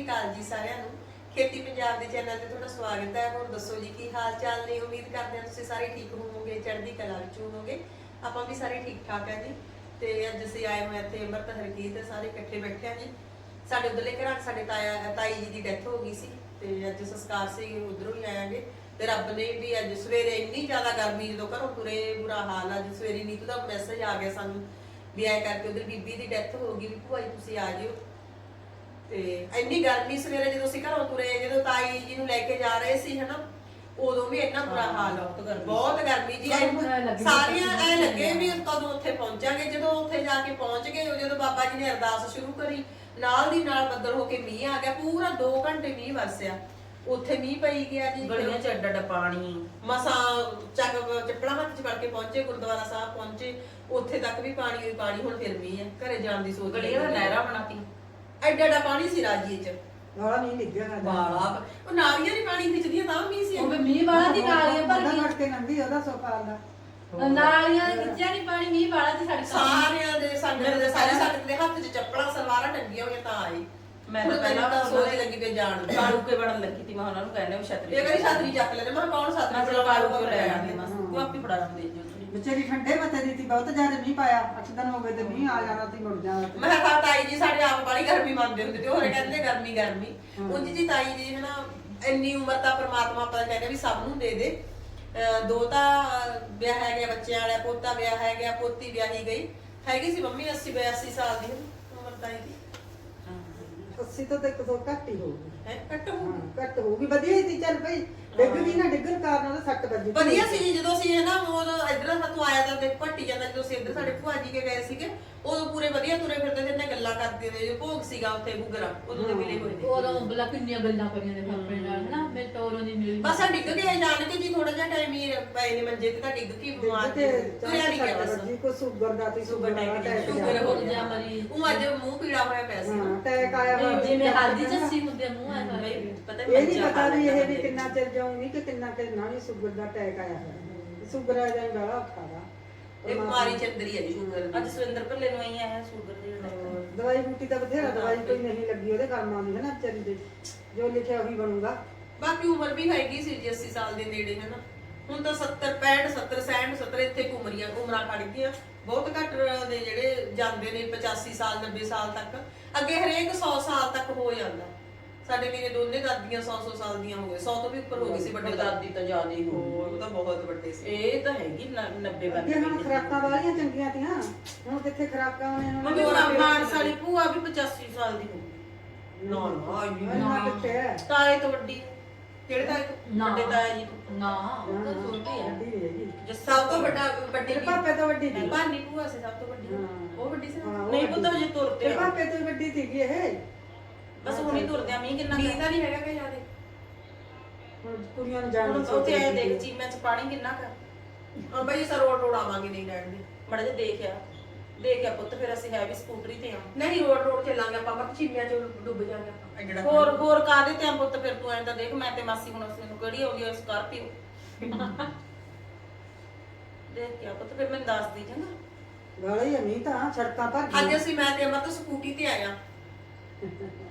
ਸ੍ਰੀ ਅਕਾਲ ਜੀ ਸਾਰਿਆਂ ਨੂੰ। ਖੇਤੀ ਪੰਜਾਬ ਦੇ ਚੈਨਲ ਤੇ ਤੁਹਾਡਾ ਸਵਾਗਤ ਹੈ। ਹੋਰ ਦੱਸੋ ਜੀ, ਕੀ ਹਾਲ ਚਾਲ ਨੇ? ਉਮੀਦ ਕਰਦੇ ਹਾਂ ਤੁਸੀਂ ਸਾਰੇ ਠੀਕ ਹੋਵੋਗੇ, ਚੜ੍ਹਦੀ ਕਲਾ ਵਿੱਚ ਹੋਵੋਗੇ। ਆਪਾਂ ਵੀ ਸਾਰੇ ਠੀਕ ਠਾਕ ਹੈ ਜੀ। ਤੇ ਅੱਜ ਅਸੀਂ ਆਏ ਹੋਏ ਇੱਥੇ ਅੰਮ੍ਰਿਤ ਹਰਕੀਤ ਤੇ ਸਾਰੇ ਇਕੱਠੇ ਬੈਠੇ ਹਾਂ ਜੀ। ਸਾਡੇ ਉਧਰਲੇ ਘਰਾਂ ਸਾਡੇ ਤਾਇਆ, ਤਾਈ ਜੀ ਦੀ ਡੈਥ ਹੋ ਗਈ ਸੀ ਤੇ ਅੱਜ ਸੰਸਕਾਰ ਸੀ ਉਧਰੋਂ ਹੀ ਆਇਆਂਗੇ ਤੇ ਰੱਬ ਨੇ ਵੀ ਅੱਜ ਸਵੇਰੇ ਇੰਨੀ ਜ਼ਿਆਦਾ ਗਰਮੀ ਜਦੋਂ ਘਰੋਂ ਤੁਰੇ ਬੁਰਾ ਹਾਲ ਅੱਜ ਸਵੇਰੇ ਨੀਤੂ ਦਾ ਮੈਸੇਜ ਆ ਗਿਆ ਸਾਨੂੰ ਵੀ ਐ ਕਰਕੇ ਉਧਰ ਬੀਬੀ ਦੀ ਡੈਥ ਹੋ ਗਈ। ਵੀ ਭੂਆ ਜੀ, ਤੁਸੀਂ ਆ ਜਿਓ। ਤੇ ਇੰਨੀ ਗਰਮੀ ਸਵੇਰੇ ਜਦੋਂ ਅਸੀਂ ਘਰੋਂ ਤੁਰੇ ਜਦੋਂ ਤਾਈ ਜੀ ਨੂੰ ਲੈ ਕੇ ਜਾ ਰਹੇ ਸੀ ਹਨਾ ਉਦੋਂ ਵੀ ਇੰਨਾ ਬੁਰਾ ਹਾਲ ਬਹੁਤ ਗਰਮੀ। ਬਹੁਤ ਗਰਮੀ ਜੀ। ਤਾਂ ਐਂ ਲੱਗੀ ਸਾਰੀਆਂ ਵੀ ਐ ਲੱਗੇ ਵੀ ਕਦੋਂ ਉੱਥੇ ਪਹੁੰਚਾਂਗੇ। ਜਦੋਂ ਉੱਥੇ ਜਾ ਕੇ ਪਹੁੰਚ ਗਏ ਉਹ ਜਦੋਂ ਬਾਬਾ ਜੀ ਨੇ ਅਰਦਾਸ ਸ਼ੁਰੂ ਕਰੀ ਨਾਲ ਦੀ ਨਾਲ ਬੱਦਲ ਹੋ ਕੇ ਮੀਂਹ ਆ ਗਿਆ। ਪੂਰਾ 2 ਘੰਟੇ ਮੀਂਹ ਵਰਸਿਆ। ਉੱਥੇ ਮੀਂਹ ਪਈ ਗਿਆ ਜੀ। ਗਲੀਆਂ ਚ ਅੱਡ ਅੱਡ ਪਾਣੀ। ਮਸਾਂ ਚੱਕ ਚੱਪਲਾਂ ਹੱਥ 'ਚ ਫੜ ਕੇ ਪਹੁੰਚੇ ਗੁਰਦੁਆਰਾ ਸਾਹਿਬ ਪਹੁੰਚੇ। ਉੱਥੇ ਤੱਕ ਵੀ ਪਾਣੀ ਹੋਈ ਪਾਣੀ ਹੁਣ ਫਿਰ ਮੀਂਹ ਹੈ ਘਰੇ ਜਾਣ ਦੀ ਸੋਚ ਗਲੀਆਂ ਦਾ ਨਹਿਰਾ ਬਣਾਤੀ। ਐਡਾ ਐਡਾ ਪਾਣੀ ਸੀ ਰਾਜੀਏ 'ਚ। ਵਾਲਾ ਨਹੀਂ ਨਿੱਗਿਆ ਨਾ ਬਾਲਾ ਉਹ ਨਾਲੀਆਂ ਨਹੀਂ ਪਾਣੀ ਖਿੱਚਦੀਆਂ ਤਾਂ ਮੀਂਹ ਸੀ। ਉਹ ਵੀ ਮੀਂਹ ਵਾਲਾ ਦੀ ਨਾਲੀਆਂ ਭਰ ਮੜ ਕੇ ਨੰਦੀ ਉਹਦਾ ਸੋਫਾ ਦਾ। ਨਾਲੀਆਂ ਦੇ ਖਿੱਚਿਆ ਨਹੀਂ ਪਾਣੀ ਮੀਂਹ ਵਾਲਾ ਦੀ ਸਾਡੇ ਸਾਰਿਆਂ ਦੇ ਸੰਗਤ ਦੇ ਸਾਰੇ ਸੰਗਤ ਦੇ ਹੱਥ 'ਚ ਚੱਪਲਾਂ ਸਲਵਾਰਾਂ ਟੰਗੀਆਂ ਹੋਈਆਂ ਤਾਂ ਆਏ। ਮੈਂ ਤਾਂ ਪਹਿਲਾਂ ਤਾਂ ਸੋਚ ਲੱਗੀ ਵੀ ਜਾਣ ਦੀ ਕਾਲੂ ਕੇ ਬਣਨ ਲੱਗੀ ਤੀ ਮੈਂ ਉਹਨਾਂ ਨੂੰ ਕਹਿੰਦੇ ਉਹ ਛਤਰੀ ਇਹ ਕਹਿੰਦੀ ਛਾਤਰੀ ਚੱਕ ਲੈਣੇ ਮੈਂ ਕਿਹਾ ਕੌਣ ਛਾਤਰੀ ਚਲੋ ਕਾਲੂ ਕੇ ਲੈ ਆਂਦੇ ਬਸ ਉਹ ਆਪੇ ਫੜਾ ਦਿੰਦੇ ਜੀ ਵਿਚਾਰੀ ਠੰਡੇ ਮੱਥੇ ਦੀ ਤੀ ਬਹੁਤ ਜ਼ਿਆਦਾ ਮੀਂਹ ਪਾਇਆ। ਅੱਠ ਦਿਨ ਹੋ ਗਏ ਤੇ ਮੀਂਹ ਆ ਜਾਣਾ ਤੀ ਮੁੜ ਜਾਣਾ ਤੀ। ਮੈਂ ਕਿਹਾ ਤਾਈ ਜੀ ਸਾਡੇ ਆਪ ਬੜੀ ਗਰਮੀ ਮੰਨਦੇ ਹੁੰਦੇ ਤੇ ਹੋਰ ਕਹਿੰਦੇ ਗਰਮੀ ਗਰਮੀ। ਉਂਝ ਜੀ ਤਾਈ ਜੀ ਹਨਾ ਇੰਨੀ ਉਮਰ ਤਾਂ ਪ੍ਰਮਾਤਮਾ ਆਪਾਂ ਕਹਿੰਦੇ ਵੀ ਸਭ ਨੂੰ ਦੇ ਦੇ। ਅਹ ਦੋ ਤਾਂ ਵਿਆਹ ਹੈ ਗਿਆ ਬੱਚਿਆਂ ਵਾਲਾ ਪੋਤਾ ਵਿਆਹ ਹੈ ਗਿਆ ਪੋਤੀ ਵਿਆਹੀ ਗਈ। ਹੈਗੀ ਸੀ ਮੰਮੀ 80 82 ਸਾਲ ਦੀ ਉਮਰ ਤਾਈ ਦੀ। ਅੱਸੀ ਤੋਂ ਤੇ ਇੱਕ ਸੌ ਘੱਟ ਹੀ ਹੋਊਗੀ। ਹੈ ਕੱਟ ਹੋ ਹਾਂ, ਘੱਟ ਹੋਊਗੀ। ਵਧੀਆ ਹੀ ਤੀ ਚੱਲ ਭਈ ਡਿੱਗ ਵੀ ਨਾ ਡਿੱਗਣ ਕਾਰਨ ਉਹਦਾ ਸੱਟ ਵੱਜੀ ਵਧੀਆ ਸੀ ਜੀ ਜਦੋਂ ਅਸੀਂ ਨਾ ਉਹ ਇਧਰ ਸਾਤੋਂ ਆਇਆ ਤਾਂ ਦੇਖ ਭੱਟੀ ਜਾਂਦਾ ਜਦੋਂ ਅਸੀਂ ਇੱਧਰ ਸਾਡੇ ਭੂਆ ਜੀ ਕੇ ਗਏ ਸੀਗੇ ਉਦੋਂ ਪੂਰੇ ਵਧੀਆ ਤੁਰੇ ਫਿਰਦੇ ਸੀ ਨੇ ਗੱਲਾਂ ਕਰਦੇ ਨੇ ਜੋ ਭੋਗ ਸੀਗਾ ਉੱਥੇ ਗੁੱਗਰਾ ਉਦੋਂ ਦੇ ਮਿਲੇ ਹੋਏ ਨੇ ਉਦੋਂ ਬਲਾ ਕਿੰਨੀਆਂ ਗੱਲਾਂ ਕਰੀਆਂ ਨੇ ਆਪਣੇ ਨਾਲ ਹਨਾ? ਮੈਂ ਤੋਰੋਂ ਦੀ ਮਿਲੀ ਬਸ ਆ ਡਿੱਗ ਗਏ ਜਾਣ ਕੇ ਜੀ ਥੋੜਾ ਜਿਹਾ ਟਾਈਮ ਹੀ ਪਏ ਨੇ ਮੰਜੇ ਤੇ ਤਾਂ ਡਿੱਗ ਕੇ ਬਿਮਾਰ ਤੇ ਤੇ ਤੁਰਿਆ ਨਹੀਂ ਗਿਆ ਬਸ ਜੀ ਕੋ ਸ਼ੂਗਰ ਦਾ ਤੀ ਸ਼ੂਗਰ ਦਾ ਅਟੈਕ ਸ਼ੂਗਰ ਹੋ ਜਾ ਮਰੀ ਉਹ ਅੱਜ ਮੂੰਹ ਪੀੜਾ ਹੋਇਆ ਪਿਆ ਸੀ। ਹਾਂ ਅਟੈਕ ਆਇਆ ਹੋਇਆ ਜਿਵੇਂ ਹਲਦੀ ਚੱਸੀ ਹੁੰਦੇ ਆ ਮੂੰਹ ਆ ਨਹੀਂ ਪਤਾ ਇਹ ਨਹੀਂ ਪਤਾ ਵੀ ਇਹ ਵੀ ਕਿੰਨਾ ਚਿਰ ਜਾਊਂਗੀ ਕਿ ਕਿੰਨਾ ਚਿਰ ਨਾ ਵੀ ਸ਼ੂਗਰ ਦਾ ਅਟੈਕ ਆਇਆ ਹੋਇਆ। ਸ਼ੂਗਰ ਆ ਜਾਈ ਬੜਾ ਔਖਾ ਦਾ ਇਹ ਬਿਮਾਰੀ ਚੰਦਰੀ ਹੈ ਜੀ ਸ਼ੂਗਰ ਅੱਜ ਦੀ ਸਵਿੰਦਰ ਭੱਲੇ ਨੂੰ ਆਈ ਆਇਆ ਸ਼ੂਗਰ ਦੀ ਅਟੈਕ ਦਵਾਈ ਬੂਟੀ ਤਾਂ ਬਥੇਰਾ ਦਵਾਈ ਕੋਈ ਨਹੀਂ ਲੱਗੀ ਉਹਦੇ ਕਰਮਾਂ ਦੀ ਹੈ ਨਾ ਵਿਚਾਰੀ ਦੇ। ਜੋ ਲਿਖਿਆ ਉਹੀ ਬਣੂਗਾ। ਬਾਕੀ ਉਮਰ ਵੀ ਹੈਗੀ ਸੀ ਜੀ 80 ਸਾਲ ਦੇ ਨੇੜੇ ਹੈ ਨਾ ਹੁਣ ਤਾਂ 70 65 70 67 70 ਇੱਥੇ ਘੁੰਮਰੀਆਂ ਘੁੰਮਰਾਂ ਖੜ ਗਈਆਂ। ਬਹੁਤ ਘੱਟ ਦੇ ਜਿਹੜੇ ਜਾਂਦੇ ਨੇ 85 ਸਾਲ 90 ਸਾਲ ਤੱਕ। ਅੱਗੇ ਹਰੇਕ 100 ਸਾਲ ਤੱਕ ਹੋ ਜਾਂਦਾ। ਸਾਡੇ ਮੇਰੇ ਦੋਨੇ ਦਾਦੀਆਂ 100 100 ਸਾਲ ਦੀਆਂ ਹੋ ਗਏ 100 ਤੋਂ ਵੀ ਉੱਪਰ ਹੋ ਗਈ ਸੀ ਵੱਡੇ ਦਾਦੀ ਤਾਂ ਜ਼ਿਆਦਾ ਹੀ ਹੋ ਉਹ ਤਾਂ ਬਹੁਤ ਵੱਡੇ ਸੀ। ਇਹ ਤਾਂ ਹੈਗੀ 90 ਅੱਗੇ ਹੁਣ ਖਰਾਕਾਂ ਵਾਲੀਆਂ ਚੰਗੀਆਂ ਤੀਆਂ ਹੁਣ ਕਿੱਥੇ ਖਰਾਕਾਂ ਨੇ ਹੁਣ ਮੰਮੀ ਉਹ ਮਾਨਸ ਵਾਲੀ ਭੂਆ ਵੀ 85 ਸਾਲ ਦੀ ਹੋ ਗਈ। ਨਾ ਨਾ ਇੰਨੀ ਇੰਨਾ ਕਿੱਥੇ ਹੈ? ਤਾਏ ਤੋਂ ਵੱਡੀ ਹੈ। ਕਿਹੜੇ ਤਾਂ? ਨਾ। ਵੱਡੇ ਤਾਇਆ ਜੀ ਤੋਂ। ਨਾ ਉਹ ਤਾਂ ਛੋਟੀ ਹੈਗੀ। ਜਿਸ ਸਭ ਤੋਂ ਵੱਡਾ ਵੱਡੀ ਪਾਪੇ ਤੋਂ ਵੱਡੀ ਸੀ। ਭਾਨੀ ਭੂਆ ਸੀ ਸਭ ਤੋਂ ਵੱਡੀ। ਹਾਂ। ਉਹ ਵੱਡੀ ਸੀ ਨਾ? ਹਾਂ, ਨਹੀਂ ਪੁੱਤ ਹਜੇ ਤੁਰਦੇ ਤੇਰੇ ਪਾਪੇ ਤੋਂ ਵੱਡੀ ਸੀਗੀ ਇਹ। ਬਸ ਹੁਣੀ ਤੁਰਦੇ ਆ ਮੀਂਹ ਕਿੰਨਾ ਕੁ ਤਾਂ ਨਹੀਂ ਹੈਗਾ ਕਿ ਯਾਦੇ ਹੁਣ ਕੁੜੀਆਂ ਨੂੰ ਜਾਣ ਹੁਣ ਦੀ ਉੱਥੇ ਆਏ ਸੋਚ ਦੇਖ ਚੀਮੇ ਚ ਪਾਣੀ ਕਿੰਨਾ ਕਰ। ਹਾਂ ਬਈ ਸਰ ਰੋਡ ਰੋਡ ਆਵਾਂਗੇ ਨਹੀਂ ਲੈਣ ਦੇ। ਮੜਾ ਜਿਹਾ ਦੇਖਿਆ ਦੇਖਿਆ ਪੁੱਤ ਫਿਰ ਅਸੀਂ ਹੈ ਵੀ ਸਕੂਟਰੀ ਤੇ ਆ। ਨਹੀਂ ਰੋਡ ਰੋਡ ਚੱਲਾਂਗੇ ਆਪਾਂ ਪਰ ਚੀਮਿਆਂ ਚ ਡੁੱਬ ਜਾਾਂਗੇ ਆਪਾਂ। ਐਡਾ ਹੋਰ ਹੋਰ ਕਾਦੇ ਤੇ ਆ ਪੁੱਤ ਫਿਰ ਤੂੰ ਐਂ ਤਾਂ ਦੇਖ ਮੈਂ ਤੇ ਮਾਸੀ ਹੁਣ ਅਸੀਂ ਨੂੰ ਕਿਹੜੀ ਹੋ ਗਈ ਸਕਾਰਪੀਓ। ਦੇਖ ਕੇ ਪੁੱਤ ਫਿਰ ਮੈਨੂੰ ਦੱਸ ਦੀ ਚੰਗਾ ਗਾਲੀ ਅਮੀ ਤਾਂ ਸੜਕਾਂ ਭਰ ਅੱਜ ਗਈਆਂ ਅਸੀਂ ਮੈਂ ਤੇ ਅਮਰ ਤੋਂ ਸਕੂਟੀ ਤੇ ਆਇਆ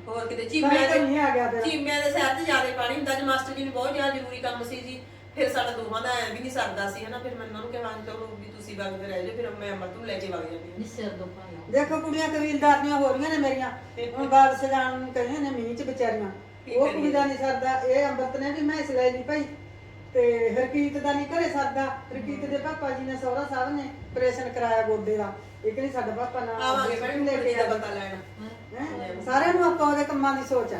ਹੋਰ ਕਿਤੇ ਚੀਮਿਆਂ ਤਾਂ ਨਹੀਂ ਆ ਗਿਆ ਦੇ ਫਿਰ ਚੀਮਿਆਂ ਦੇ ਸ਼ਹਿਰ ਤੇ ਜ਼ਿਆਦਾ ਪਾਣੀ ਹੁੰਦਾ। ਜੀ ਮਾਸਟਰ ਜੀ ਨੂੰ ਬਹੁਤ ਜ਼ਿਆਦਾ ਜ਼ਰੂਰੀ ਕੰਮ ਸੀ ਜੀ। ਫਿਰ ਸਾਡਾ ਦੋਵਾਂ ਦਾ ਐ ਵੀ ਨਹੀਂ ਸਰਦਾ ਸੀ ਹਨਾ। ਫਿਰ ਮੈਂ ਉਹਨਾਂ ਨੂੰ ਕਿਹਾ ਹਾਂ ਚਲੋ ਵੀ ਤੁਸੀਂ ਵਗਦੇ ਰਹਿ ਜਾਓ ਫਿਰ ਮੈਂ ਅਮਰ ਤੋਂ ਲੈ ਕੇ ਵਗ ਜਾਂਦੀ ਹਾਂ। ਨਿਸਰ ਦੋ ਭਾਈ ਦੇਖੋ ਕੁੜੀਆਂ ਕਬੀਲਦਾਰੀਆਂ ਹੋ ਰਹੀਆਂ ਨੇ ਮੇਰੀਆਂ। ਹੁਣ ਬਾਲ ਸਜਾਣ ਨੂੰ ਕਹਿੰਦੇ ਨੇ ਮੀਂਹ ਚ ਵਿਚਾਰੀਆਂ। ਉਹ? ਕੁੜੀ ਦਾ ਨਹੀਂ ਸਰਦਾ। ਇਹ ਅੰਮ੍ਰਿਤ ਨੇ ਵੀ ਮੈਂ ਇਸ ਲਈ ਨਹੀਂ ਭਾਈ ਤੇ ਹਰਕੀਤ ਦਾ ਨਹੀਂ ਘਰੇ ਸਰਦਾ ਹਰਕੀਤ ਦੇ ਪਾਪਾ ਜੀ ਨੇ ਸਹੁਰਾ ਸਾਹਿਬ ਨੇ ਆਪਰੇਸ਼ਨ ਕਰਾਇਆ ਗੋਡੇ ਦਾ ਇਹ ਕਹਿੰਦੀ ਸਾਡਾ ਪਾਪਾ ਨਾਲ ਆਵਾਂਗੇ ਮੈਡਮ ਲੈ ਕੇ ਦਾ। ਪਤਾ ਲੈਣ ਹੈਂ? ਸਾਰਿਆਂ ਨੂੰ ਆਪਾਂ ਉਹਦੇ ਕੰਮਾਂ ਦੀ ਸੋਚ ਆ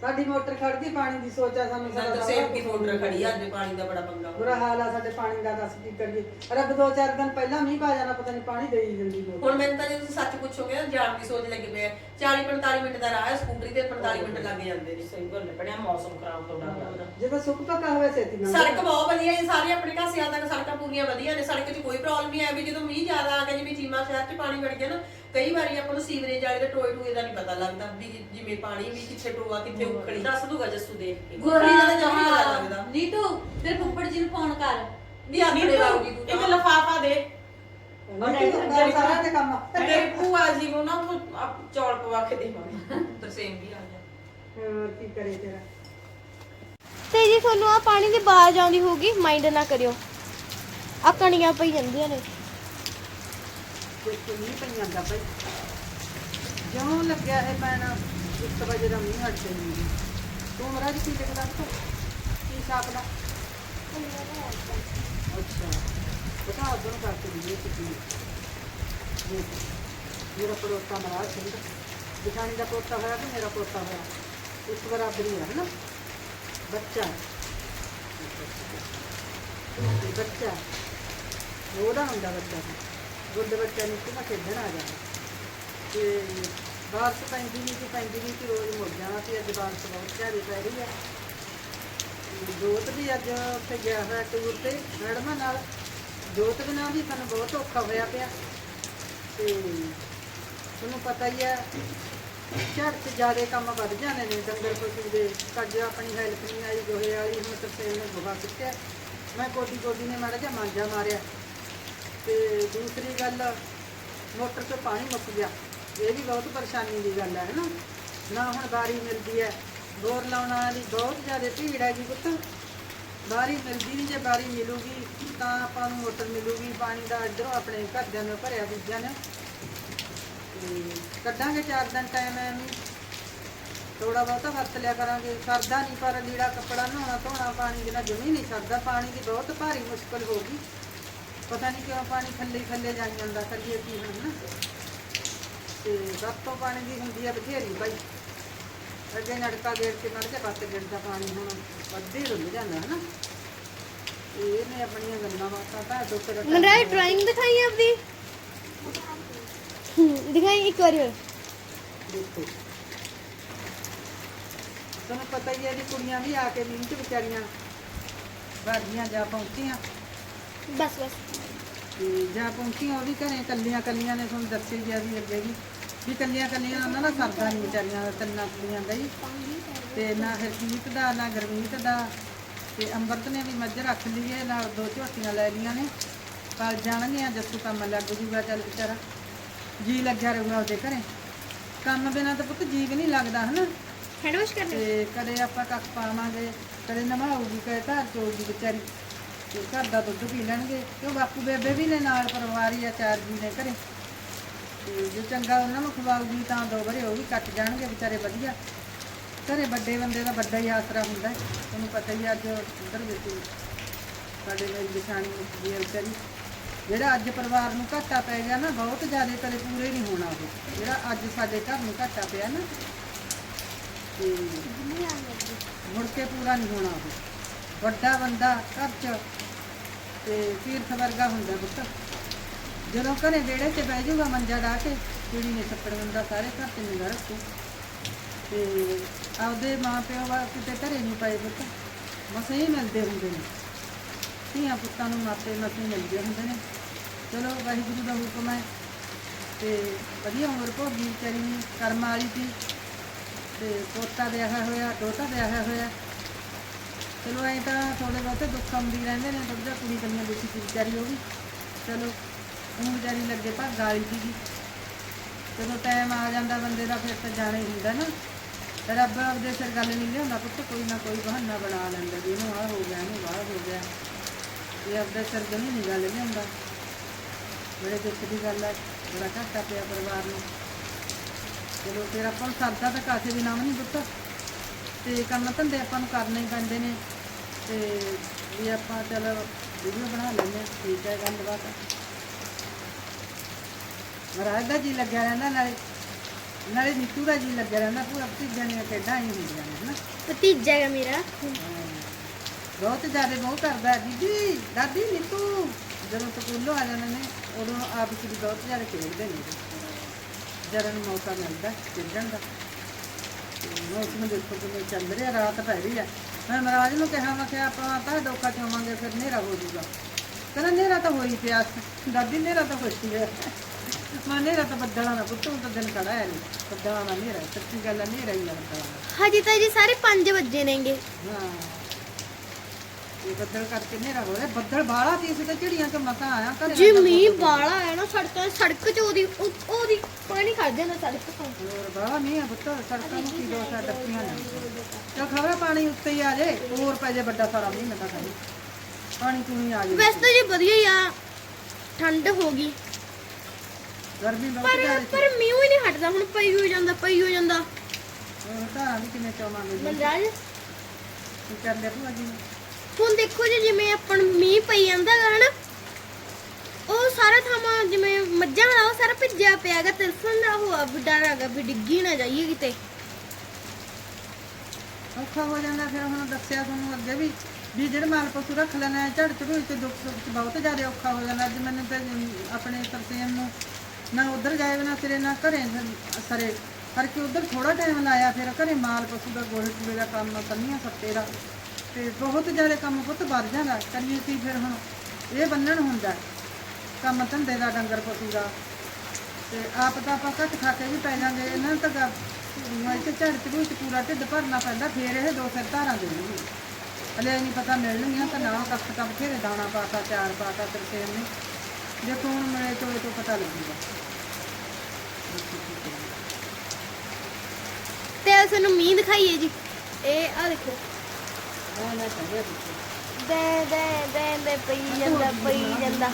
ਸਾਡੀ ਮੋਟਰ ਖੜਦੀ ਪਾਣੀ ਦੀ ਸੋਚ ਆ ਸਾਨੂੰ ਸਾਡਾ ਤਾਂ ਸੇਵ ਕੀ ਮੋਟਰ ਖੜੀ ਆ ਅੱਜ ਪਾਣੀ ਦਾ ਬੜਾ ਪੰਗਾ ਹੋ ਬੁਰਾ ਹਾਲ ਆ ਸਾਡੇ ਪਾਣੀ ਦਾ ਦੱਸ ਕੀ ਕਰੀਏ। ਰੱਬ ਦੋ ਚਾਰ ਦਿਨ ਪਹਿਲਾਂ ਮੀਂਹ ਪਾ ਜਾਣਾ ਪਤਾ ਨਹੀਂ ਪਾਣੀ ਦੇ ਹੀ ਦਿੰਦੀ ਲੋਕ ਹੁਣ ਮੈਨੂੰ ਤਾਂ ਜੇ ਤੁਸੀਂ ਸੱਚ ਪੁੱਛੋਗੇ ਨਾ ਜਾਣ ਦੀ ਸੋਚ ਲੱਗੀ ਪਿਆ 40 45 ਮਿੰਟ ਦਾ ਰਾਹ ਹੈ ਸਕੂਟਰੀ ਤੇ 45 ਮਿੰਟ ਲੱਗ ਜਾਂਦੇ ਨੇ। ਸਹੀ ਗੱਲ ਹੈ ਪੜਿਆ ਮੌਸਮ ਖਰਾਬ ਤੋਂ। ਡਰ ਲੱਗਦਾ ਜਦੋਂ ਸੁੱਕ ਪੱਕਾ ਹੋਵੇ ਛੇਤੀ ਨਾਲ ਸੜਕ ਬਹੁਤ ਵਧੀਆ ਹੈ ਸਾਰੇ ਆਪਣੇ ਘਰ ਸਿਆਲ ਤੱਕ ਸੜਕਾਂ ਪੂਰੀਆਂ ਵਧੀਆ ਨੇ। ਸੜਕ 'ਚ ਕੋਈ ਪ੍ਰੋਬਲਮ ਨਹੀਂ ਹੈ ਵੀ ਜਦੋਂ ਮੀਂਹ ਜ਼ਿਆਦਾ ਆ ਗਿਆ ਜਿਵੇਂ ਚੀਮਾ ਸ਼ਹਿਰ 'ਚ ਪਾਣੀ ਵੜ ਗਿਆ ਨਾ ਕਈ ਵਾਰੀ ਆਪਾਂ ਨੂੰ ਸੀਵਰੇਜ ਵਾਲੇ ਦੇ ਟੋਏ ਟੂਏ ਦਾ ਨਹੀਂ ਪਤਾ ਲੱਗਦਾ ਵੀ ਜਿਵੇਂ ਪਾਣੀ ਵੀ ਕਿੱਥੇ ਟੋਆ ਕਿੱਥੇ ਉਖੜੀ ਦੱਸ ਦੂਗਾ ਜੱਸੂ ਦੇਖ ਕੇ। ਗੋਰੀ ਦਾ ਜਮਾ ਨਹੀਂ ਪਤਾ ਲੱਗਦਾ। ਨੀਟੂ ਫਿਰ ਫੁੱਫੜ ਜੀ ਨੂੰ ਫੋਨ ਕਰ। ਵੀ ਆਪਣੇ ਲਾਉਗੀ ਤੂੰ ਇੱਕ ਤਾਂ। ਲਫਾਫਾ ਦੇ। ਤੂੰ ਗੱਲ ਸਾਰਾ ਤੇ ਕੰਮ ਤੇਰੀ ਭੂਆ ਜੀ ਨੂੰ ਨਾ ਉਹ ਆਪ ਚੌਲ ਪਵਾ ਕੇ ਦੇਵਾਂਗੇ ਤਰਸੇਮ ਵੀ ਆ ਗਿਆ। ਹੋਰ ਕੀ ਕਰੇ ਤੇਰਾ? ਤੇ ਜੀ ਤੁਹਾਨੂੰ ਆ ਪਾਣੀ ਦੀ ਬਾਜ਼ ਆਉਂਦੀ ਹੋਊਗੀ ਮਾਈਂਡ ਨਾ ਕਰਿਓ। ਆ ਕਣੀਆਂ ਪਈ ਜਾਂਦੀਆਂ ਨੇ। ਦੇਖੋ ਨਹੀਂ ਪਈਆਂ ਦਾ ਭਾਈ ਜਿਉਂ ਲੱਗਿਆ ਹੈ ਪੈਣਾ 1 ਵਜੇ ਦਾ ਮੀਂਹ ਹਟ ਜਾਣੀ ਤੂੰ ਮਹਾਰਾਜ ਕੀ ਲਿਖਦਾ ਤੂੰ ਕੀ ਛਾਪ ਦਾ? ਅੱਛਾ। ਬਤਾ ਉਦੋਂ ਕਰਕੇ ਦੀ ਇਹ ਕੀ ਦੇਖ ਮੇਰਾ ਪੜੋਤਾ ਮਹਾਰਾਜ ਸਿੰਘ ਦਿਖਾਣੀ ਦਾ ਪੋਤਾ ਹੋਇਆ ਕਿ ਮੇਰਾ ਪੋਤਾ ਹੋਇਆ। ਇਸ ਬਰਾਬਰੀ ਹੈ ਨਾ ਬੱਚਾ। ਇਹ ਬੱਚਾ। ਉਹਦਾ ਹੁੰਦਾ ਬੱਚਾ। ਗੁੱਡ ਬੱਚਾ ਨੂੰ ਕਿਹਾ ਖੇਡਣ ਆ ਜਾਣਾ ਤੇ ਬਾਰਿਸ਼ ਪੈਂਦੀ ਨਹੀਂ ਸੀ, ਪੈਂਦੀ ਨਹੀਂ ਸੀ, ਰੋਜ਼ ਮੁੜ ਜਾਣਾ ਸੀ। ਅੱਜ ਬਾਰਿਸ਼ ਬਹੁਤ ਜ਼ਿਆਦਾ ਪੈ ਰਹੀ ਹੈ ਜੋਤ ਵੀ ਅੱਜ ਉੱਥੇ ਗਿਆ ਹੋਇਆ ਟੂਰ ਤੇ, ਮੈਡਮਾਂ ਨਾਲ। ਜੋਤ ਬਿਨਾਂ ਵੀ ਸਾਨੂੰ ਬਹੁਤ ਔਖਾ ਹੋਇਆ ਪਿਆ। ਤੇ ਤੁਹਾਨੂੰ ਪਤਾ ਹੀ ਹੈ ਝੜ ਚ ਜ਼ਿਆਦਾ ਕੰਮ ਵੱਧ ਜਾਂਦੇ ਨੇ ਡੰਗਰ ਪਸ਼ੂ ਦੇ। ਕੱਜ ਆਪਣੀ ਹੈਲਪ ਨਹੀਂ ਆਈ, ਗੋਹੇ ਵਾਲੀ ਹੁਣ ਤਰਸੇਲ ਨੇ ਗੋਹਾ ਸੁੱਟਿਆ। ਮੈਂ ਕੋਡੀ ਕੋਡੀ ਨੇ ਮਾੜਾ ਜਿਹਾ ਮਾਂਜਾ ਮਾਰਿਆ। ਤੇ ਦੂਸਰੀ ਗੱਲ, ਮੋਟਰ ਤੋਂ ਪਾਣੀ ਮੁੱਕ ਗਿਆ। ਇਹ ਵੀ ਬਹੁਤ ਪਰੇਸ਼ਾਨੀ ਦੀ ਗੱਲ ਹੈ ਨਾ ਨਾ ਹੁਣ ਬਾਰੀ ਮਿਲਦੀ ਹੈ। ਬੋਰ ਲਾਉਣ ਵਾਲੀ ਬਹੁਤ ਜ਼ਿਆਦਾ ਭੀੜ ਹੈ ਜੀ ਪੁੱਤ। ਬਾਰੀ ਮਿਲਦੀ ਨਹੀਂ, ਜੇ ਬਾਰੀ ਮਿਲੂਗੀ ਤਾਂ ਆਪਾਂ ਨੂੰ ਮੋਟਰ ਮਿਲੂਗੀ। ਪਾਣੀ ਦਾ ਇੱਧਰੋਂ ਆਪਣੇ ਘਰਦਿਆਂ ਨੂੰ ਭਰਿਆ ਦੂਜਿਆਂ ਨੇ। ਤੇ ਕੱਢਾਂਗੇ ਚਾਰ ਦਿਨ ਟਾਈਮ ਐਵੇਂ। ਥੋੜਾ ਬਹੁਤਾ ਵਰਤ ਲਿਆ ਕਰਾਂਗੇ। ਸਰਦਾ ਨਹੀਂ ਪਰ ਲੀੜਾ ਕੱਪੜਾ ਨਹਾਉਣਾ ਧੋਣਾ ਪਾਣੀ ਬਿਨਾਂ ਜਮੀ ਨਹੀਂ ਸਰਦਾ। ਪਾਣੀ ਦੀ ਬਹੁਤ ਭਾਰੀ ਮੁਸ਼ਕਲ ਹੋ ਗਈ। ਪਤਾ ਨਹੀਂ ਕਿਉਂ ਪਾਣੀ ਥੱਲੇ ਥੱਲੇ ਜਾਈ ਜਾਂਦਾ ਕਰੀਏ ਕੀ ਹੁਣ ਨਾ ਤੇ ਸਭ ਤੋਂ ਪਾਣੀ ਦੀ ਹੁੰਦੀ ਹੈ ਬਥੇਰੀ ਭਾਈ ਅੱਗੇ ਨੜਕਾ ਗੇੜ ਕੇ ਮੜ ਕੇ ਦਾ ਪਾਣੀ ਹੁਣ ਵੱਧੇ ਰੁੱਲ ਜਾਂਦਾ ਹੈ ਨਾ ਇਹ ਨੇ ਆਪਣੀਆਂ ਗੱਲਾਂ ਬਾਤਾਂ ਤਾਂ ਦੁੱਖ ਦਾ ਮਨਰਾਜ ਡਰਾਇੰਗ ਦਿਖਾਈ ਆਪਦੀ? ਦਿਖਾਈ ਇੱਕ ਵਾਰੀ ਹੋਰ। ਦੇਖੋ। ਤੁਹਾਨੂੰ ਪਤਾ ਹੀ ਹੈ ਵੀ ਕੁੜੀਆਂ ਵੀ ਆ ਕੇ ਚ ਵਿਚਾਰੀਆਂ ਵਰਦੀਆਂ ਜਾ ਪਹੁੰਚੀਆਂ। ਬਸ ਬਸ। ਤੇ ਜਾ ਪਹੁੰਚੀਆਂ ਉਹ ਵੀ ਘਰੇ ਕੱਲੀਆਂ ਕੱਲੀਆਂ ਨੇ ਤੁਹਾਨੂੰ ਦੱਸੇ ਗਿਆ ਵੀ ਅੱਗੇ ਵੀ। ਵੀ ਕੱਲੀਆਂ ਕੱਲੀਆਂ ਉਹਨਾਂ ਦਾ ਸਰਦਾ ਨਹੀਂ ਵਿਚਾਰੀਆਂ ਤਿੰਨਾਂ ਕੁੜੀਆਂ ਦਾ ਹੀ। ਤੇ ਨਾ ਹਰਜੀਤ ਦਾ ਨਾ ਗਰਮੀਤ ਦਾ। ਤੇ ਅੰਮ੍ਰਿਤ ਨੇ ਵੀ ਮੱਝ ਰੱਖ ਲਈ ਹੈ ਨਾਲ ਦੋ ਝੋਟੀਆਂ ਲੈ ਲਈਆਂ ਨੇ। ਕੱਲ ਜਾਣਗੀਆਂ ਜੱਸੂ ਕੰਮ ਲੱਗ ਜੂਗਾ ਚੱਲ ਵਿਚਾਰਾ। ਜੀ ਲੱਗਿਆ ਰਹੂਗਾ ਉਹਦੇ ਘਰੇ। ਕੰਮ ਬਿਨਾਂ ਤਾਂ ਪੁੱਤ ਜੀ ਵੀ ਨਹੀਂ ਲੱਗਦਾ ਹਨਾ? ਹੈਂਡ ਵਾਸ਼ ਕਰਨਾ। ਤੇ ਕਦੇ ਆਪਾਂ ਕੱਖ ਪਾਵਾਂਗੇ ਕਦੇ ਨਵਾਉਗੀ ਕਦੇ ਧਾਰ ਚੋਗੀ ਵਿਚਾਰੀ। ਘਰ ਦਾ ਦੁੱਧ ਪੀ ਲੈਣਗੇ ਕਿਉਂ ਬਾਪੂ ਬੇਬੇ ਵੀ ਨੇ ਨਾਲ ਪਰਿਵਾਰ ਹੀ ਆ, ਚਾਰ ਜੀ ਨੇ ਘਰੇ। ਤੇ ਜੇ ਚੰਗਾ ਉਹਨਾਂ ਨੂੰ ਖਵਾਉਗੀ ਤਾਂ ਦੋ ਵਾਰੀ ਉਹ ਵੀ ਕੱਟ ਜਾਣਗੇ ਵਿਚਾਰੇ ਵਧੀਆ। ਘਰੇ ਵੱਡੇ ਬੰਦੇ ਦਾ ਵੱਡਾ ਹੀ ਆਸਰਾ ਹੁੰਦਾ ਹੈ। ਤੁਹਾਨੂੰ ਪਤਾ ਹੀ ਆ ਅੱਜ ਉੱਧਰ ਵਿੱਚ ਸਾਡੇ ਮੇਰੀ ਨਿਸ਼ਾਨੀ ਮੁੱਕਦੀ ਵਿਚਾਰੀ। ਜਿਹੜਾ ਅੱਜ ਪਰਿਵਾਰ ਨੂੰ ਘਾਟਾ ਪੈ ਗਿਆ ਨਾ, ਬਹੁਤ ਜ਼ਿਆਦਾ ਕਦੇ ਪੂਰੇ ਨਹੀਂ ਹੋਣਾ ਉਹ। ਜਿਹੜਾ ਅੱਜ ਸਾਡੇ ਘਰ ਨੂੰ ਘਾਟਾ ਪਿਆ ਨਾ, ਤੇ ਮੁੜ ਕੇ ਪੂਰਾ ਨਹੀਂ ਹੋਣਾ ਉਹ। ਵੱਡਾ ਬੰਦਾ, ਘਰ 'ਚ। ਤੇ ਤੀਰਥ ਵਰਗਾ ਹੁੰਦਾ ਪੁੱਤ। ਜਦੋਂ ਘਰੇ ਵਿਹੜੇ 'ਚ ਬਹਿ ਜਾਊਗਾ ਮੰਜਾ ਢਾ ਕੇ, ਕੁੜੀ ਨੇ ਛੱਪੜ ਬੰਦਾ ਸਾਰੇ ਘਰ 'ਚ ਨਿਗਾਹ ਰੱਖੂ। ਤੇ ਆਪਦੇ ਮਾਂ ਪਿਓ ਵਾ ਕਿਤੇ ਘਰੇ ਨਹੀਂ ਪਏ ਪੁੱਤ। ਮਸੇ ਹੀ ਮਿਲਦੇ ਹੁੰਦੇ ਨੇ। ਧੀਆਂ ਪੁੱਤਾਂ ਨੂੰ ਮਾਪੇ ਮਸੇ ਮਿਲਦੇ ਹੁੰਦੇ ਨੇ। ਚਲੋ, ਵਾਹਿਗੁਰੂ ਦਾ ਹੁਕਮ ਹੈ। ਤੇ ਵਧੀਆ ਉਮਰ ਭੋਗੀ ਵਿਚਾਰੀ, ਕਰਮ ਵਾਲੀ ਸੀ। ਤੇ ਪੋਤਾ ਵਿਆਹਿਆ ਹੋਇਆ, ਦੋਤਾ ਵਿਆਹਿਆ ਹੋਇਆ। ਚਲੋ ਐਂ ਤਾਂ ਥੋੜੇ ਬਹੁਤੇ ਦੁੱਖ ਆਉਂਦੀ ਰਹਿੰਦੇ ਨੇ ਦੂਜਾ ਕੁੜੀ ਕੰਨੀਆਂ ਵਿੱਚ ਸੀ ਵਿਚਾਰੀ ਉਹ ਵੀ। ਚਲੋ ਉਹ ਵਿਚਾਰੀ ਲੱਗੇ ਭਾਗ ਵਾਲੀ ਸੀਗੀ ਜਦੋਂ ਟਾਈਮ ਆ ਜਾਂਦਾ ਬੰਦੇ ਦਾ, ਫਿਰ ਤਾਂ ਜਾਣਾ ਹੀ ਹੁੰਦਾ ਨਾ। ਰੱਬ ਆਪਦੇ ਸਿਰ ਗੱਲ ਨਹੀਂ ਲਿਆਉਂਦਾ ਪੁੱਤ, ਕੋਈ ਨਾ ਕੋਈ ਬਹਾਨਾ ਬਣਾ ਲੈਂਦਾ ਵੀ ਇਹਨੂੰ ਆਹ ਹੋ ਗਿਆ, ਇਹਨੂੰ ਆਹ ਹੋ ਗਿਆ। ਇਹ ਆਪਦੇ ਸਿਰ ਗੱਲ ਨਹੀਂ ਗੱਲ ਲਿਆਉਂਦਾ। ਬੜੇ ਦੁੱਖ ਦੀ ਗੱਲ ਹੈ ਬੜਾ ਘਾਟਾ ਪਿਆ ਪਰਿਵਾਰ ਨੂੰ। ਚਲੋ ਫਿਰ ਆਪਾਂ ਨੂੰ ਸਰਦਾ ਤਾਂ ਕਾਸੇ ਵੀ ਨਾਮ ਨਹੀਂ ਪੁੱਤ। ਤੇ ਕੰਮ ਧੰਦੇ ਆਪਾਂ ਨੂੰ ਕਰਨੇ ਹੀ ਪੈਂਦੇ ਨੇ। ਤੇ ਵੀ ਆਪਾਂ ਚਲ ਵੀਡੀਓ ਬਣਾ ਲੈਂਦੇ ਹਾਂ ਠੀਕ ਹੈ ਗੱਲਬਾਤ। ਮਹਾਰਾਜ ਦਾ ਜੀ ਲੱਗਿਆ ਰਹਿੰਦਾ ਨਾਲੇ ਨਾਲੇ ਨੀਤੂ ਦਾ ਜੀ ਲੱਗਿਆ ਰਹਿੰਦਾ ਪੂਰਾ ਭਤੀਜਿਆਂ ਦੀਆਂ ਖੇਡਾਂ ਹੀ ਹੁੰਦੀਆਂ ਨੇ ਹਨਾ। ਭਤੀਜਾ ਹੈ ਮੇਰਾ। ਬਹੁਤ ਜ਼ਿਆਦਾ ਬਹੁਤ ਕਰਦਾ ਹੈ, ਦੀਦੀ ਦਾਦੀ ਨੀਤੂ ਜਦੋਂ ਸਕੂਲੋਂ ਆ ਜਾਂਦੇ ਨੇ ਉਦੋਂ ਆਪ ਵੀ ਬਹੁਤ ਜ਼ਿਆਦਾ ਖੇਡਦੇ ਨੇ। ਜਦੋਂ ਨੂੰ ਮੌਕਾ ਮਿਲਦਾ ਖੇਡਣ ਦਾ। ਤੇ ਮੌਸਮ ਦੇਖੋ ਕਿਵੇਂ ਚੱਲ ਰਿਹਾ ਰਾਤ ਪੈ ਰਹੀ ਹੈ। ਮੈਂ ਮਹਾਰਾਜ ਨੂੰ ਕਿਹਾ ਮੈਂ ਕਿਹਾ ਆਪਾਂ ਤਾਂ ਡੋਕਾ ਚਾਵਾਂਗੇ ਫਿਰ ਹਨੇਰਾ ਹੋ ਜਾਊਗਾ। ਕਹਿੰਦਾ ਹਨੇਰਾ ਤਾਂ ਹੋਈ ਪਿਆ ਦਾਦੀ ਹਨੇਰਾ ਤਾਂ ਹੋਈ ਹੈ ਮੈਂ ਹਨੇਰਾ ਤਾਂ ਬੱਦਲਾਂ ਦਾ ਪੁੱਤ ਤਾਂ ਦਿਨ ਖੜਾ ਹੈ ਨਹੀਂ। ਬੱਦਲਾਂ ਦਾ ਹਨੇਰਾ ਸੱਚੀ ਗੱਲ ਹੈ ਹਨੇਰਾ ਹੀ ਆ ਬੱਦਲਾਂ ਦਾ ਹਜੇ ਤਾਂ ਜੀ ਸਾਰੇ 5 ਵਜੇ ਨੇਗੇ। ਹਾਂ। ਇਹ ਬੱਦਲ ਕਰਕੇ ਹਨੇਰਾ ਹੋ ਰਿਹਾ। ਬੱਦਲ ਬਾਹਲਾ ਸੀ ਅਸੀਂ ਤਾਂ ਝਿੜੀਆਂ ਚ ਮਸਾਂ ਆਇਆ ਘਰੇ ਜੀ ਮੀਂਹ। ਬਾਲਾ ਹੈ ਨਾ ਸੜਕਾਂ ਸੜਕ ਚ ਉਹਦੀ ਉਹ- ਉਹਦੀ ਪਾਣੀ ਖੜ ਜਾਂਦਾ ਸੜਕ ਤੋਂ। ਹੋਰ ਬਾਹਰ ਨਹੀਂ ਆ ਪੁੱਤ ਸੜਕਾਂ ਨੂੰ ਕੀ ਦੋਸਾ ਡੱਕੀਆਂ ਨੇ। ਪਾਣੀ ਉੱਤੇ ਹੀ ਆ ਜੇ ਹੋਰ ਪੈ ਜੇ ਵੱਡਾ ਸਾਰਾ ਮਹੀਨਾ ਤਾਂ ਕਰੀ ਪਾਣੀ ਤੂੰ ਹੀ ਆ ਜੇ ਵੈਸੇ ਤਾਂ ਜੀ ਵਧੀਆ ਹੀ ਆ ਠੰਡ ਹੋ ਗਈ। ਗਰਮੀ ਬਹੁਤ ਪਰ ਜ਼ਿਆਦਾ ਪਰ ਮੀਂਹ ਹੀ ਨਹੀਂ ਹਟਦਾ ਹੁਣ ਪਈ ਹੋ ਜਾਂਦਾ ਪਈ ਹੋ ਜਾਂਦਾ। ਉਹ ਤਾਂ ਵੀ ਕਿਵੇਂ ਚਾਵਾਂਗੇ ਜੀ। ਮਨਰਾਜ ਕੀ ਕਰ ਲਿਆ ਭੂਆ ਜੀ? ਨੇ? ਹੁਣ ਦੇਖੋ ਜੀ ਜਿਵੇਂ ਆਪਾਂ ਨੂੰ ਮੀਂਹ ਪਈ ਜਾਂਦਾ ਗਾ ਹਨਾ। ਉਹ ਸਾਰਾ ਥਾਂ ਜਿਵੇਂ ਮੱਝਾਂ ਵਾਲਾ ਉਹ ਸਾਰਾ ਭਿੱਜਿਆ ਪਿਆਗਾ ਤਿਲਸਣ ਦਾ ਵੀ ਡਰ ਹੈਗਾ ਵੀ ਡਿੱਗੀ ਨਾ ਜਾਈਏ ਕਿਤੇ। ਔਖਾ ਹੋ ਜਾਂਦਾ, ਫਿਰ ਹੁਣ ਦੱਸਿਆ ਤੁਹਾਨੂੰ ਅੱਗੇ ਵੀ ਵੀ ਜਿਹੜਾ ਮਾਲ ਪਸ਼ੂ ਰੱਖ ਲੈਣਾ ਝੜ ਝੜੂ ਤੇ ਦੁੱਖ ਸੁੱਖ ਚ ਬਹੁਤ ਜ਼ਿਆਦਾ ਔਖਾ ਹੋ ਜਾਂਦਾ। ਅੱਜ ਮੈਨੂੰ ਤੇ ਆਪਣੇ ਤਰਸੇਮ ਨੂੰ ਨਾ ਉਧਰ ਜਾਏ, ਨਾ ਸਿਰੇ, ਨਾ ਘਰੇ ਸ- ਸਰੇ। ਕਰਕੇ ਉਧਰ ਥੋੜਾ ਟਾਈਮ ਲਾਇਆ, ਫਿਰ ਘਰੇ ਮਾਲ ਪਸ਼ੂ ਦਾ ਗੋਹੇ ਕੂੜੇ ਦਾ ਕੰਮ, ਕੰਨੀਆਂ ਸੱਤੇ ਦਾ। ਤੇ ਬਹੁਤ ਜ਼ਿਆਦਾ ਕੰਮ ਪੁੱਤ ਵੱਧ ਜਾਂਦਾ। ਕਰੀਏ ਕੀ ਫਿਰ ਹੁਣ ਇਹ ਬੰਨਣ ਹੁੰਦਾ, ਕੰਮ ਧੰਦੇ ਦਾ ਡੰਗਰ ਪਸ਼ੂ ਦਾ। ਤੇ ਆਪ ਤਾਂ ਆਪਾਂ ਘੱਟ ਖਾ ਕੇ ਵੀ ਪੈ ਜਾਂਗੇ ਇਹਨਾਂ ਨੂੰ ਤਾਂ ਮੈਂ ਤੇ ਝੜ ਵਿੱਚ ਪੂਰਾ ਢਿੱਡ ਭਰਨਾ ਪੈਂਦਾ ਫੇਰ ਇਹ ਦੋ ਸਿਰ ਧਾਰਾਂ ਦੇਣਗੇ। ਹਲੇ ਨਹੀਂ ਪਤਾ ਮਿਲਣਗੀਆਂ ਤਾਂ ਨਾ ਕੱਖ ਤਾਂ ਬਥੇਰੇ ਦਾਣਾ ਪਾਤਾ ਚਾਰ ਪਾਤਾ ਤਰਸੇਮ ਨੇ। ਜੇ ਕੌਣ ਮਿਲੇ ਤੋਏ ਤੋਂ ਪਤਾ ਲੱਗੂਗਾ। ਤੇ ਅੱਜ ਤੁਹਾਨੂੰ ਮੀਂਹ ਦਿਖਾਈਏ ਜੀ। ਇਹ ਆ ਦੇਖੋ। ਨਾ ਨਾ ਚੰਗੇ ਪਿੱਛੇ। ਦੇ ਦੇ ਦੇ ਦੇ ਪਈ ਜਾਂਦਾ ਪਈ ਜਾਂਦਾ।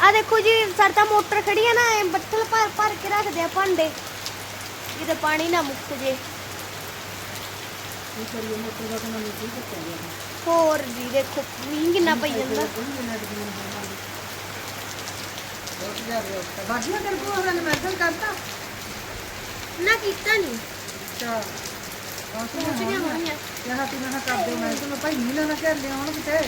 ਆ ਦੇਖੋ ਜੀ ਸਰਤਾ ਮੋਟਰ ਖੜੀ ਆ ਨਾ ਇਹ ਬੱਠਲ ਭਰ ਭਰ ਕੇ ਰੱਖਦੇ ਆ ਭਾਂਡੇ। ਜਿਹਦੇ ਪਾਣੀ ਨਾ ਮੁੱਕ ਜੇ। ਇਹ ਕਰੀਏ ਮੋਟਰ ਦਾ ਤਾਂ ਨਹੀਂ ਕੀ ਚੱਲਿਆ ਹੋਰ ਜੀ ਦੇਖੋ ਮੀਂਹ ਕਿੰਨਾ ਪਈ ਜਾਂਦਾ। ਕਰ ਕੋ ਉਹਨਾਂ ਨੇ ਕਰਤਾ। ਨਾ ਕੀਤਾ ਨਹੀਂ ਅੱਛਾ। ਪਹੁੰਚ ਗਿਆ ਹੋਣੀਆਂ ਮੈਂ ਕਿਹਾ ਕਰ ਦਿਓ ਮੈਂ ਤੁਹਾਨੂੰ ਭਾਈ ਨਹੀਂ ਨਾ ਕਰ ਲਿਆ ਹੁਣ ਕਿਤੇ